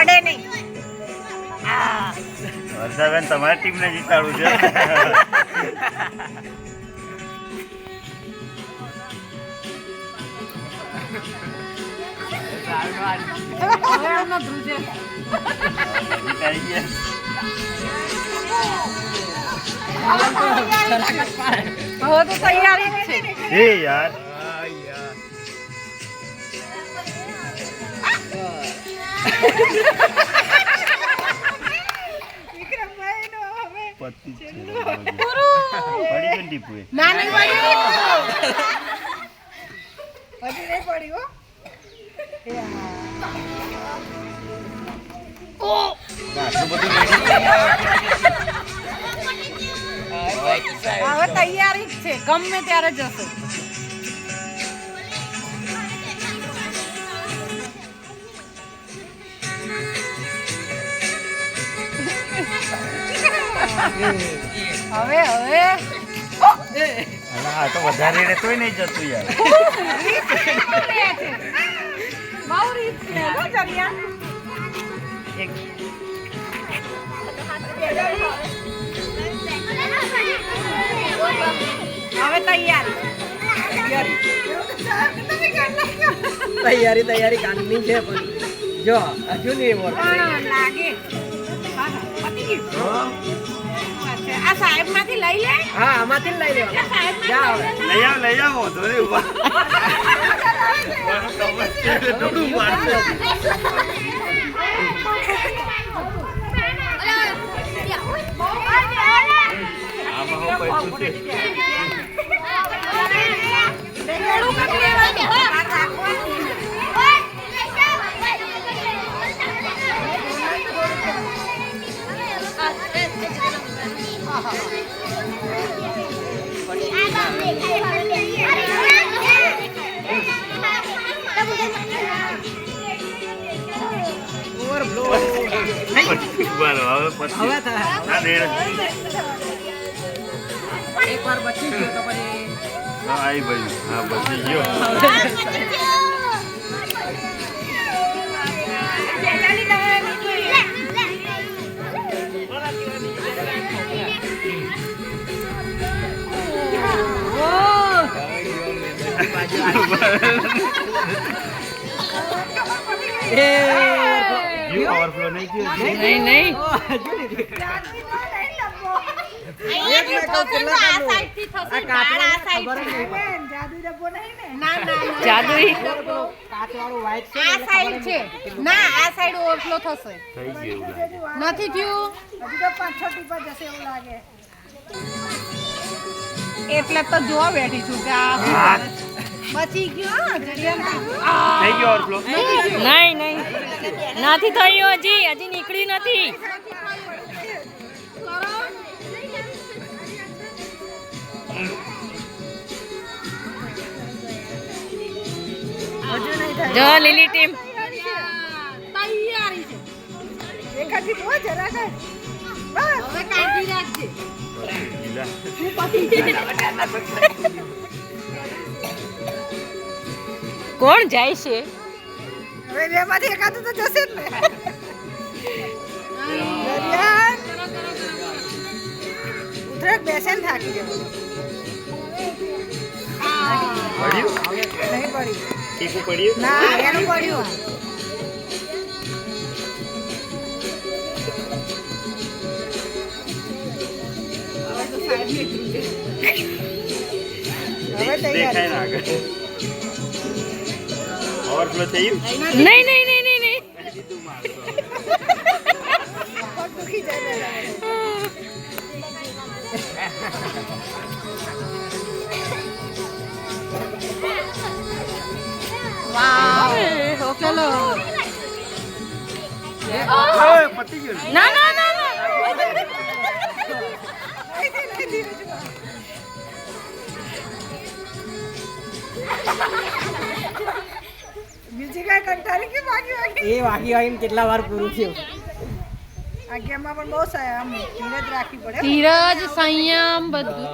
અડે નહીં. વર્ષાબેન તમારી ટીમને જીતાડું છે. હવે તો તૈયારી જ છે. યાર. હવે તૈયારી જ છે. ગમે ત્યારે જશે. હવે હવે. આ તો વધારે રે તોય નહીં જતું યાર. બહુ રીત છે હો જરિયા એક હવે તૈયારી. તૈયારી તૈયારી કાનની છે પણ. જો હજુ નહીં લાગે. હા, હા? આ સાહેબમાંથી લઈ લે હા આમાંથી જ લઈ આ સાહેબ લેવાનું જા હવે લઈ આવ લઈ આવો તો રે ઊભા મારું કમર છે એટલે થોડું મારશે આમાં હું બોલો હવે પછી હવે થાય ના દે એકવાર બચી ગયો તો પછી હા આઈ ભાઈ હા બચી ગયો એ ગયું ઓવરફ્લો નહીં થયું નહીં નથી થયું એટલે તો જોવા બેઠી છું કે આ. બચી ગયો થઈ ગયો ઓવરફ્લો નહીં નહીં. નથી થયું હજી હજી નીકળ્યું નથી. જો લીલી ટીમ. તૈયારી છે. હવે કાઢી રાખજે. કોણ જાય છે? હવે બેમાંથી એકાદું તો જશે જ ને. ઉતરેક બેસે ને થાકી ગયો. નહીં પડી પડ્યું? ના એનું પડ્યું. હવે દેખાય ના આગળ. ઓવરફ્લો થયું નહીં નહીં નહીં નહીં નહીં પગ દુખી જાય વાવ ચલો ઓય, પતી ગયું ને? ના ના કઈ કંટાળી કે બાકી બાકી એ વાગી વાગીને કેટલા વાર પૂરું થયું? આ ગેમમાં પણ બહુ સારા આમ ધીરજ રાખવી પડે. ધીરજ સંયમ બધું.